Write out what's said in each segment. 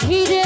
ঘিরে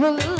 will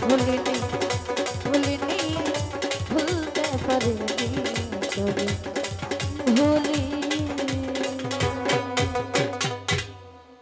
ভুলিনি ভুলিনি ভুলতে পারিনি তোরে